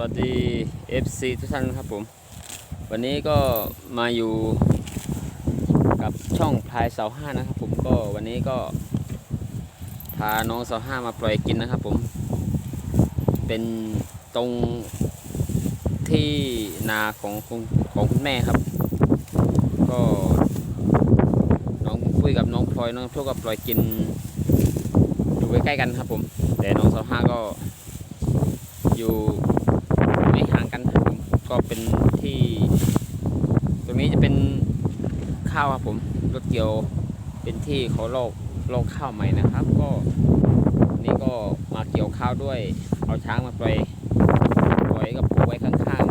วัสดี FC ทุกท่านครับผม วันนี้ก็มาอยู่กับช่องพลายเสาห้านะครับผมก็วันนี้ก็พาน้องเสาห้ามาปล่อยกินนะครับผม เป็นตรงที่นาของคุณของคุณแม่ครับ ก็น้องปุ้ยกับน้องพลอยน้องพวกก็ปล่อยกินอยู่ใกล้ๆกันครับผมแต่น้องเสาห้าก็อยู่ไม่ห่างกันครับผม ก็เป็นที่ ตรงนี้จะเป็นข้าวครับผมรถเกี่ยวเป็นที่เขาลอกลอกข้าวใหม่นะครับ ก็นี่ก็มาเกี่ยวข้าวด้วย เอาช้างมาปล่อยปล่อยกับผูไว้ข้าง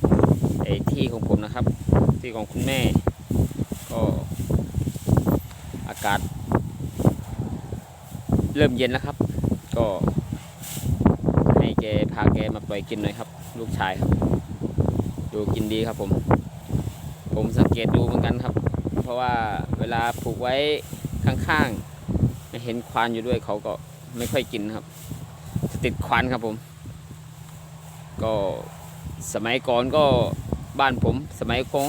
ๆไอ้ที่ของผมนะครับ ที่ของคุณแม่ ก็อากาศ เริ่มเย็นแล้วครับ ก็ให้แกพาแกมาปล่อยกินหน่อยครับ ลูกชายครับ ดูกินดีครับผม ผมสังเกตดูเหมือนกันครับ เพราะว่าเวลาผูกไว้ข้างๆไม่เห็นควานอยู่ด้วยเขาก็ไม่ค่อยกินครับ ติดควานครับผม ก็สมัยก่อนก็บ้านผมสมัยคง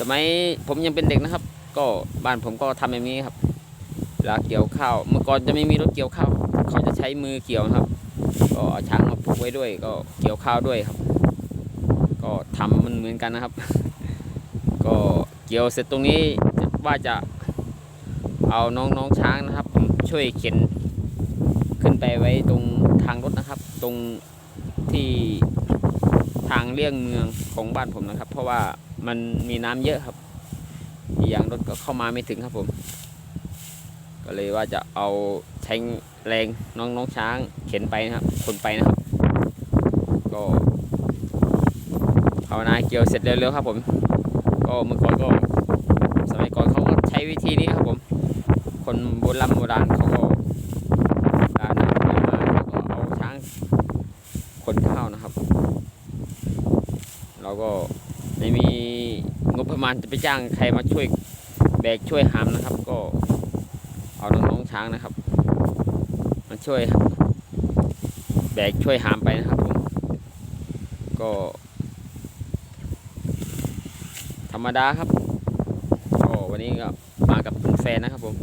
สมัยผมยังเป็นเด็กนะครับ ก็บ้านผมก็ทำแบบนี้ครับเวลาเกี่ยวข้าว เมื่อก่อนจะไม่มีรถเกี่ยวข้าว เขาจะใช้มือเกี่ยวครับ ก็เอาช้างมาผูกไว้ด้วย ก็เกี่ยวข้าวด้วยครับ ก็ทำมันเหมือนกันนะครับ ก็เกี่ยวเสร็จตรงนี้ว่าจะเอาน้องน้องช้างนะครับ ผมช่วยเข็นขึ้นไปไว้ตรงทางรถนะครับ ตรงที่ทางเลี่ยงเมืองของบ้านผมนะครับ เพราะว่ามันมีน้ำเยอะครับอีกอย่างรถก็เข้ามาไม่ถึงครับผม ก็เลยว่าจะเอาใช้แรงน้องน้องช้างเข็นไปนะครับ คนไปนะครับ ก็ภาวนาเกี่ยวเสร็จเร็วๆครับผม ก็เมื่อก่อนก็ สมัยก่อนเขาก็ใช้วิธีนี้ครับผม คนโบราณโบราณเขาก็ดาน้ำมาแล้วก็เอาช้างขนข้าวนะครับ เราก็ไม่มีงบประมาณจะไปจ้างใครมาช่วยแบกช่วยหามนะครับ ก็ เอาน้องๆช้างนะครับมาช่วยแบกช่วยหามไปนะครับผมก็ธ รรมดาครับก็วันนี้ก็มากับคุณแฟนนะครับผม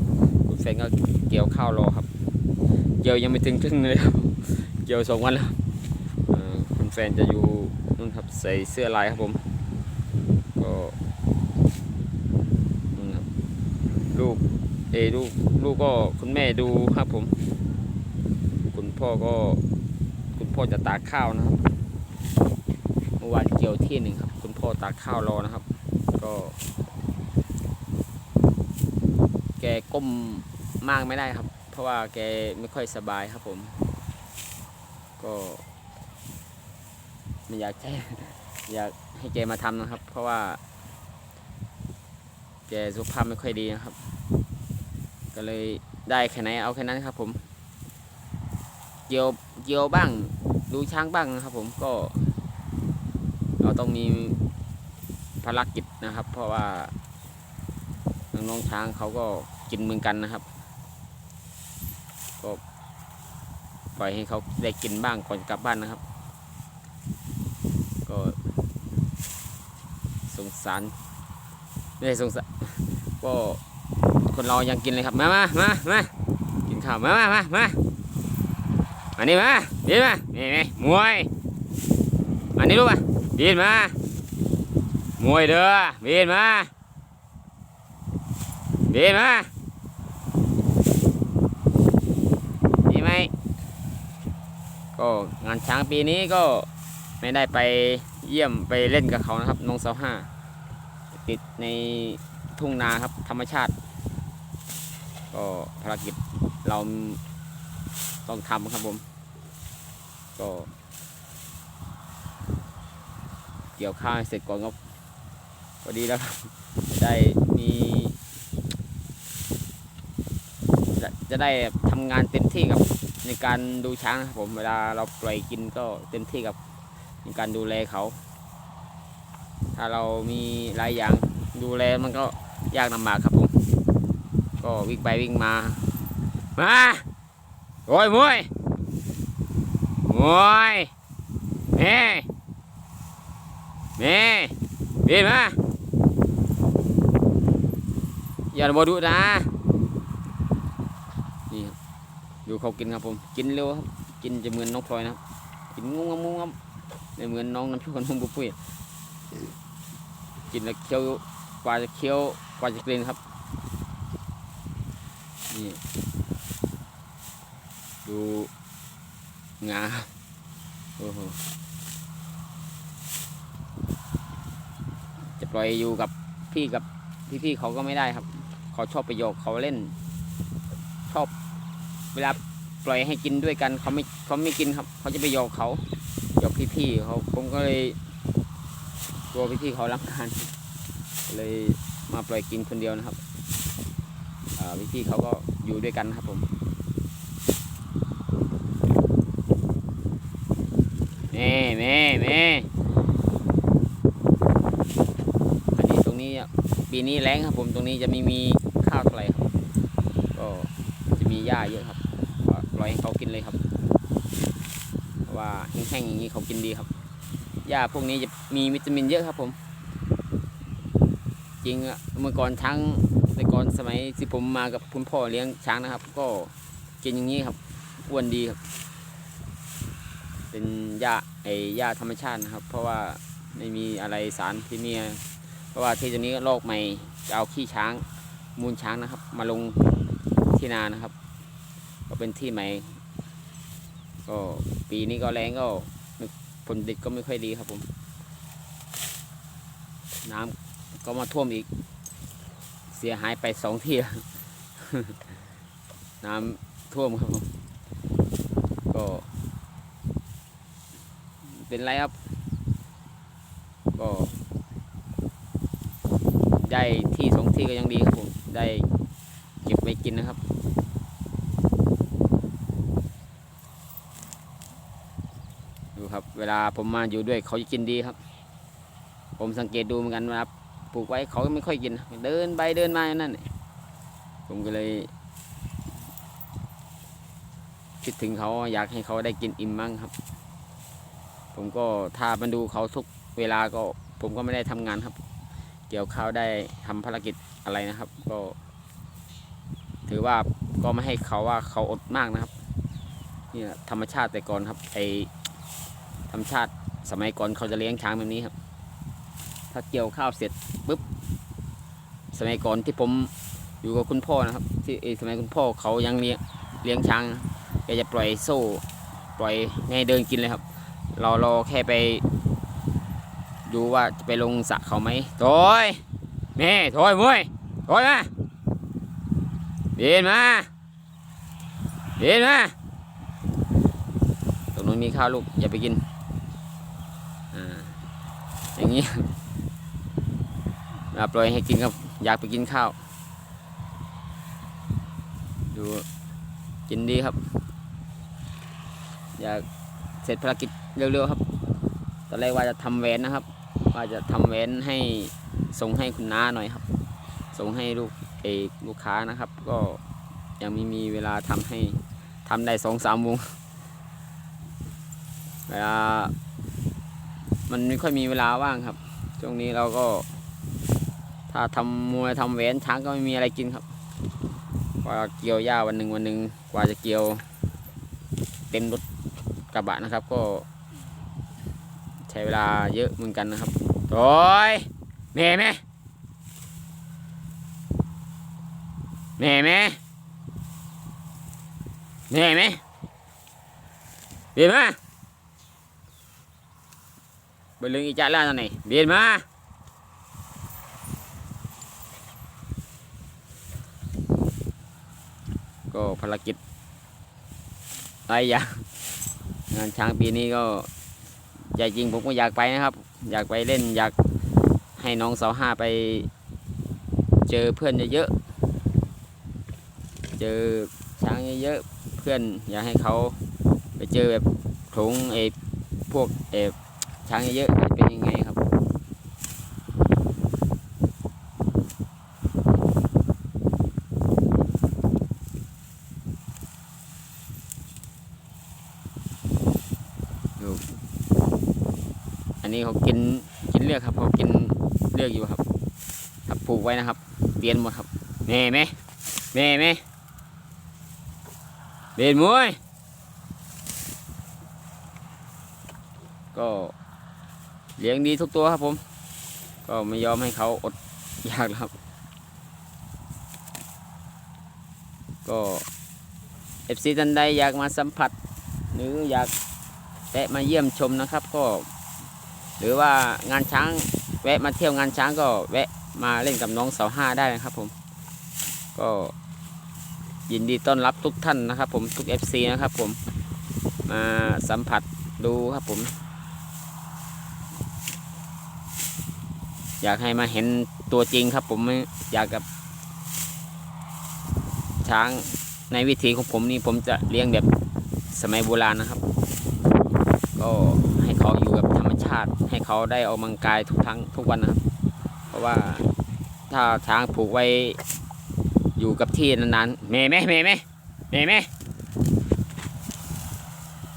คุณแฟนก็เกี่ยวข้าวรอครับ เกี่ยวยังไม่ถึงครึ่งเลยครับเกี่ยวสองวันแล้วคุณแฟนจะอยู่นู่นครับใส่เสื้อลายครับผมก็นู่นครับลูกเออลูกลูกก็คุณแม่ดูครับผม คุณพ่อก็คุณพ่อจะตากข้าวนะครับเมื่อวานเกี่ยวที่หนึ่งครับ คุณพ่อตากข้าวรอนะครับ ก็ แกก้มมากไม่ได้ครับ เพราะว่าแกไม่ค่อยสบายครับผม ก็ไม่อยากให้อยากให้แกมาทำนะครับ เพราะว่า แกสุขภาพไม่ค่อยดีนะครับ ก็เลยได้แค่ไหนเอาแค่นั้นครับ ผม เกี่ยวเกี่ยวบ้าง ดูช้างบ้างนะครับ ผมก็เราต้องมี ภารกิจนะครับ เพราะว่าน้องช้างเขาก็กินเหมือนกันนะครับ ก็ปล่อยให้เขาได้กินบ้างก่อนกลับบ้านนะครับ ก็สงสารไม่ได้สงสารก็คนเรายังกินเลยครับมามามามากินข้าวมามามามามานี่มาเบียนมานี่นี่มวยมานี่ลูกมาเบียนมา มวยเด้อเบียนมาเบียนมาดีไหมก็งานช้างปีนี้ก็ไม่ได้ไปเยี่ยมไปเล่นกับเขานะครับน้องสาวห้าติดในทุ่งนาครับธรรมชาติ ก็ภารกิจเราต้องทำครับผม ก็ เกี่ยวข้าวเสร็จก่อนก็ พอดีแล้วครับ จะได้มี จะได้ทำงานเต็มที่กับในการดูช้างนะครับผมเวลาเราปล่อยกินก็เต็มที่กับในการดูแลเขา ถ้าเรามีหลายอย่างดูแลมันก็ยากลำบากครับผม ก็วิ่งไปวิ่งมา มาโอ้ยมวยมวยแม่แม่เบียนมา อย่าบดุนะนี่ครับดูเขากินครับผม กินเร็วครับ กินจะเหมือนน้องพลอยนะกินงงงงงงไม่เหมือนน้องน้ำชวนน้องบุฟเฟ่กินแล้วเคี้ยวกว่าจะเคี้ยวกว่าจะกลืนครับนี่ดูงาโอ้โหจะปล่อยอยู่กับพี่กับพี่ๆเขาก็ไม่ได้ครับ เขาชอบไปโยกเขาเล่น ชอบเวลาปล่อยให้กินด้วยกันเขาไม่เขาไม่กินครับ เขาจะไปโยกเขาโยกพี่ๆเขาผมก็เลยกลัวพี่ๆเขารังคาญก็เลยมาปล่อยกินคนเดียวนะครับอ่พี่ๆเขาก็อยู่ด้วยกันครับผมแม่แม่แม่อันนี้ตรงนี้ปีนี้แรงครับผมตรงนี้จะไม่มี ข้าวเท่าไหร่ครับก็จะมีหญ้าเยอะครับปล่อยให้เขากินเลยครับว่าแห้งๆอย่างนี้เขากินดีครับหญ้าพวกนี้จะมีวิตามินเยอะครับผม จริงอะเมื่อก่อนช้างแต่ก่อนสมัยที่ผมมากับคุณพ่อเลี้ยงช้างนะครับ ก็กินอย่างนี้ครับอ้วนดีครับ เป็นหญ้าไอ้หญ้าธรรมชาตินะครับ เพราะว่าไม่มีอะไรสารเคมีเพราะว่าที่ตรงนี้โลกใหม่จะเอาขี้ช้าง มูลช้างนะครับ มาลงที่นานะครับ ก็เป็นที่ใหม่ก็ปีนี้ก็แรงก็ผลผลิตก็ไม่ค่อยดีครับผม น้ำก็มาท่วมอีก เสียหายไปสองที่ น้ำท่วมครับผม ก็ เป็นไรครับ ก็ ได้ที่สองที่ก็ยังดีครับผม ได้เก็บไว้กินนะครับ ดูครับ เวลาผมมาอยู่ด้วยเขาจะกินดีครับ ผมสังเกตดูเหมือนกันว่าปลูกไว้เขาก็ไม่ค่อยกิน เดินไปเดินมาอย่างนั่นผมก็เลยคิดถึงเขาอยากให้เขาได้กินอิ่มมั่งครับ ผมก็ถ้ามันดูเขาทุกเวลาก็ผมก็ไม่ได้ทำงานครับ เกี่ยวข้าวได้ทำภารกิจ อะไรนะครับ ก็ ถือว่าก็ไม่ให้เขาว่าเขาอดมากนะครับนี่ธรรมชาติแต่ก่อนครับไอธรรมชาติสมัยก่อนเขาจะเลี้ยงช้างแบบนี้ครับ ถ้าเกี่ยวข้าวเสร็จปุ๊บสมัยก่อนที่ผมอยู่กับคุณพ่อนะครับ ที่สมัยคุณพ่อเขายังเลี้ยงเลี้ยงช้างแกจะปล่อยโซ่ ปล่อยให้เดินกินเลยครับ เรารอแค่ไป ดูว่าจะไปลงสระเขาไหมโถอยแม่โถอยมวย โถอยมาเดินมาเดินมาตรงนู้นมีข้าวลูก อย่าไปกิน อ่า อย่างนี้เราปล่อยให้กินครับ อยากไปกินข้าว ดู กินดีครับ อยากเสร็จภารกิจเร็วๆครับ ตอนแรกว่าจะทำแหวนนะครับ ว่าจะทำแหวนให้ส่งให้คุณน้าหน่อยครับ ส่งให้ลูกเอกลูกค้านะครับ ก็ยังไม่มีเวลาทำให้ทำได้สองสามโมงเวลา มันไม่ค่อยมีเวลาว่างครับ ช่วงนี้เราก็ ถ้าทำมวยทำแหวนช้างก็ไม่มีอะไรกินครับกว่าเกี่ยวหญ้าวันหนึ่งวันหนึ่งกว่าจะเกี่ยวเต็มรถกระบะนะครับ ก็ ใช้เวลาเยอะเหมือนกันนะครับโอ้ยแม่แม่ แม่แม่แม่แม่เบียนมาบลลึงอีจ่าล่าตอนไหนเบียนมาก็ภารกิจหลายอย่างงานช้างปีนี้ก็ใจจริงผมก็อยากไปนะครับ อยากไปเล่นอยากให้น้องสาวห้าไปเจอเพื่อนเยอะๆ จอช้างเยอะๆเพื่อนอยากให้เขาไปเจอแบบโขลงเอพวกเอช้างเยอะๆเป็นยังไงครับดูนี้เขากินกินเลือกครับเขากินเลือกอยู่ครับครับผูกไว้นะครับเตียนหมดครับแม่ไหมแม่ไหม เบ็ดมวย ก็เลี้ยงดีทุกตัวครับผม ก็ไม่ยอมให้เขาอดอยากครับ ก็เอฟซีท่านใดอยากมาสัมผัส หรืออยากแวะมาเยี่ยมชมนะครับก็ หรือว่างานช้างแวะมาเที่ยวงานช้างก็แวะมาเล่นกับน้องเสาห้าได้นะครับผม ก็ ยินดีต้อนรับทุกท่านนะครับ ผมทุก FC นะครับ ผมมาสัมผัสดูครับผม อยากให้มาเห็นตัวจริงครับ ผมอยากกับ ช้างในวิถีของผมนี่ผมจะเลี้ยงแบบสมัยโบราณนะครับ ก็ให้เขาอยู่กับธรรมชาติ ให้เขาได้ออกกำลังกายทุกครั้งทุกวันนะครับ เพราะว่าถ้าช้างผูกไว้ อยู่กับที่นานๆเมไหมเมไหมเมไหม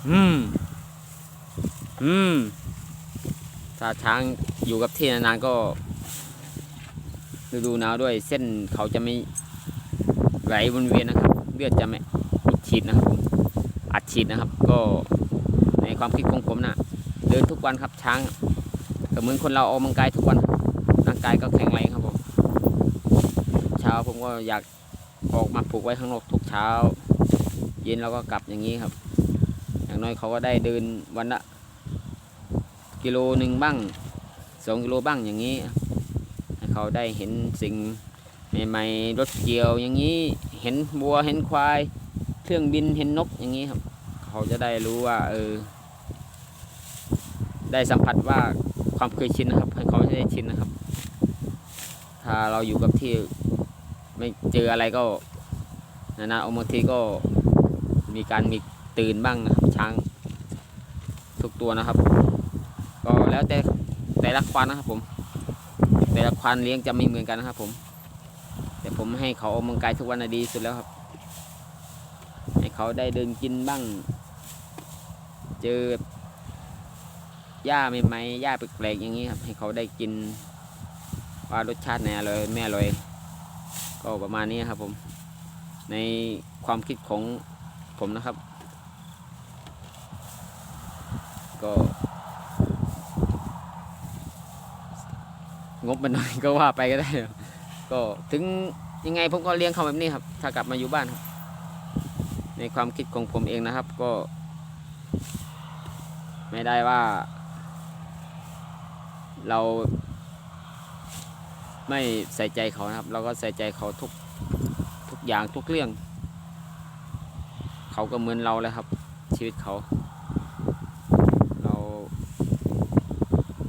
อืมอืมถ้าช้างอยู่กับที่นานๆก็ฤดูหนาวด้วยเส้นเขาจะไม่ไหลวนเวียนนะครับ เลือดจะไม่ฉีดนะครับผมอัดฉีดนะครับ ก็ในความคิดของผมนะเดินทุกวันครับช้างก็เหมือนคนเราออกกำลังกายทุกวันร่างกายก็แข็งแรงครับผมเช้าผมก็อยาก ออกมาผูกไว้ข้างนอกทุกเช้า เย็นเราก็กลับอย่างนี้ครับ อย่างน้อยเขาก็ได้เดินวันละกิโลหนึ่งบ้างสองกิโลบ้างอย่างนี้ให้เขาได้เห็นสิ่งใหม่ๆรถเกี่ยวอย่างนี้เห็นบัวเห็นควาย เครื่องบินเห็นนกอย่างนี้ครับ เขาจะได้รู้ว่าเออได้สัมผัสว่าความเคยชินนะครับให้เขาได้ชินนะครับ ถ้าเราอยู่กับที่ ไม่เจออะไรก็นานๆเอาบางทีก็มีการมีตื่นบ้างนะครับช้างทุกตัวนะครับ ก็แล้วแต่แต่ละควานนะครับผม แต่ละควานเลี้ยงจะไม่เหมือนกันนะครับ ผม แต่ผมให้เขาออกกำลังกายทุกวันนะดีสุดแล้วครับ ให้เขาได้เดินกินบ้าง เจอหญ้าใหม่ๆหญ้าแปลกๆอย่างนี้ครับ ให้เขาได้กินว่ารสชาติไหนอร่อยไม่อร่อย ก็ประมาณนี้ครับผม ในความคิดของผมนะครับ ก็งบมันน้อยก็ว่าไปก็ได้ ก็ถึงยังไงผมก็เลี้ยงเขาแบบนี้ครับ ถ้ากลับมาอยู่บ้านครับ ในความคิดของผมเองนะครับ ก็ ไม่ได้ว่า เรา ไม่ใส่ใจเขานะครับ เราก็ใส่ใจเขาทุกทุกอย่างทุกเรื่อง เขาก็เหมือนเราเลยครับ ชีวิตเขา เรา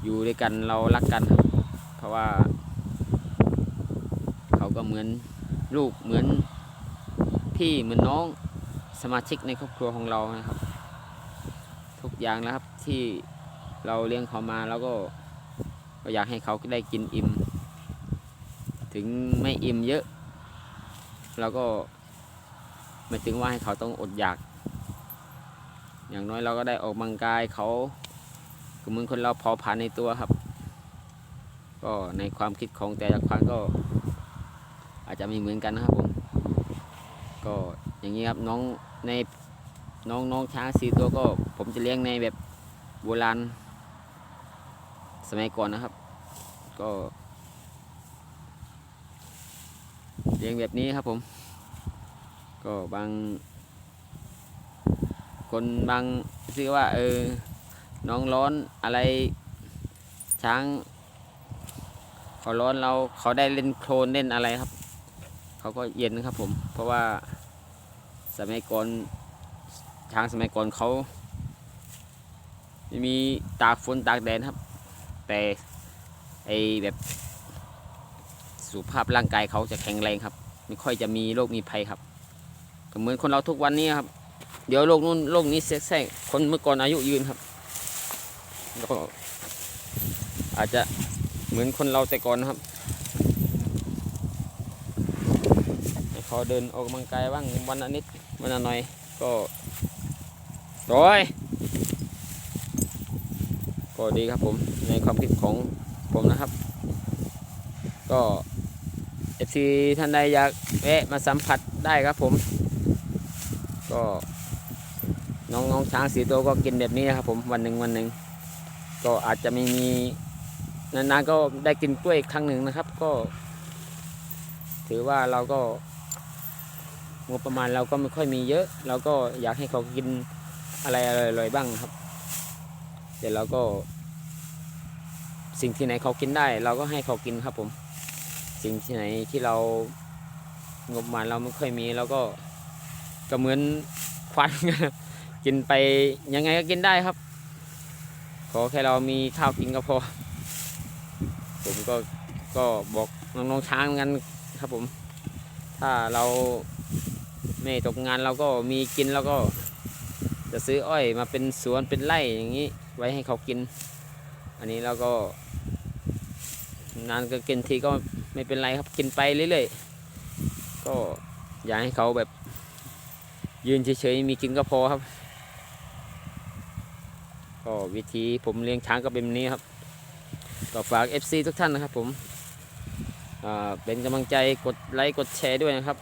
อยู่ด้วยกันเรารักกันครับ เพราะว่า เขาก็เหมือนลูกเหมือนพี่เหมือนน้องสมาชิกในครอบครัวของเรานะครับ ทุกอย่างแล้วครับที่เราเลี้ยงเขามาแล้วก็อยากให้เขาได้กินอิ่ม ถึงไม่อิ่มเยอะเราก็ไม่ถึงว่าให้เขาต้องอดอยาก อย่างน้อยเราก็ได้ออกกำลังกายเขาก็เหมือนคนเราเผาผลาญในตัวครับ ก็ในความคิดของแต่ละคนก็ อาจจะไม่เหมือนกันนะครับผม ก็อย่างนี้ครับน้องในน้องน้องช้างสี่ตัวก็ ผมจะเลี้ยงในแบบโบราณสมัยก่อนนะครับ ก็ เลี้ ยงแบบนี้ครับผม ก็บาง คนบางซื้อว่าเออน้องร้อนอะไรช้างเขาร้อนเราเขาได้เล่นโคลนเล่นอะไรครับ เขาก็เย็นครับผม เพราะว่าสมัยก่อนช้างสมัยก่อนเขามีตากฝนตากแดดครับ แต่ไอแบบ สุขภาพร่างกายเขาจะแข็งแรงครับ ไม่ค่อยจะมีโรคมีภัยครับเหมือนคนเราทุกวันนี้ครับ เดี๋ยวโรคนู้นโรคนี้แทรกคนเมื่อก่อนอายุยืนครับก็อาจจะเหมือนคนเราแต่ก่อนนะครับเขาเดินออกกำลังกายบ้างวันละนิดวันละหน่อยก็โดยก็ดีครับผมในความคิดของผมนะครับ ก็ เอฟซีท่านใดอยากแวะมาสัมผัสได้ครับผม ก็น้องน้องช้างสีตัวก็กินแบบนี้นะครับ ผมวันหนึ่งวันหนึ่งก็อาจจะไม่มีนานๆก็ได้กินกล้วยครั้งหนึ่งนะครับ ก็ ถือว่าเราก็งบประมาณเราก็ไม่ค่อยมีเยอะ เราก็อยากให้เขากินอะไรอร่อยๆบ้างครับ เดี๋ยวเราก็ สิ่งที่ไหนเขากินได้ เราก็ให้เขากินครับผม สิ่งที่ไหนที่เรางบมาเราไม่ค่อยมีเราก็ก็เหมือนควันกินไปยังไงก็กินได้ครับ ขอแค่เรามีข้าวกินก็พอ ผมก็ก็บอกน้องๆช้างกันครับผม ถ้าเราไม่ตกงานเราก็มีกินแล้วก็ จะซื้ออ้อยมาเป็นสวนเป็นไร่อย่างนี้ ไว้ให้เขากิน อันนี้เราก็ นานก็กินทีก็ ไม่เป็นไรครับกินไปเรื่อยๆก็อย่าให้เขาแบบ ยืนเฉยๆมีกินก็พอครับ ก็วิธีผมเลี้ยงช้างก็เป็นนี้ครับก็ฝาก FC ทุกท่านนะครับผมเป็นกำลังใจกดไลค์กดแชร์ด้วยนะครับ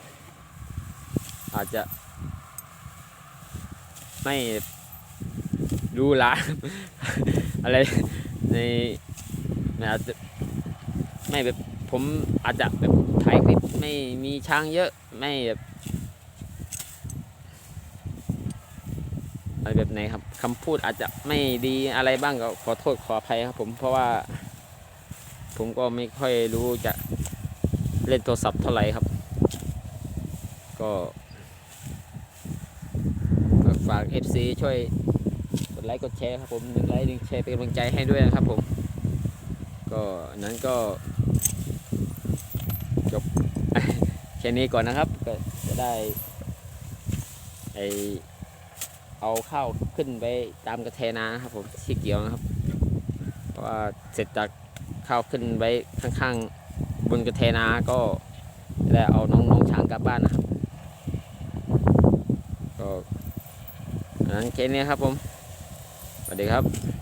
อาจจะ ไม่ดูหลาอะไรในในอาจจะไม่แบบ ผมอาจจะแบบถ่ายคลิปไม่มีช้างเยอะไม่แบบอะไรแบบไหนครับคำพูดอาจจะไม่ดีอะไรบ้างก็ขอโทษขออภัยครับผมเพราะว่า ผมก็ไม่ค่อยรู้จะเล่นโทรศัพท์เท่าไหร่ครับ ก็ฝาก FC ช่วยกดไลค์กดแชร์ครับผมหนึ่งไลค์หนึ่งแชร์เป็นกำลังใจให้ด้วยนะครับผม ก็นั้นก็ จบแค่นี้ก่อนนะครับก็จะได้ไอเอาข้าวขึ้นไปตามกระเทนานะครับผมที่เกี่ยวนะครับ เพราะว่าเสร็จจากข้าวขึ้นไว้ข้างๆบนกระเทนาก็จะได้เอาน้องๆช้างกลับบ้านนะครับก็นั้นแค่นี้ครับผมสวัสดีครับ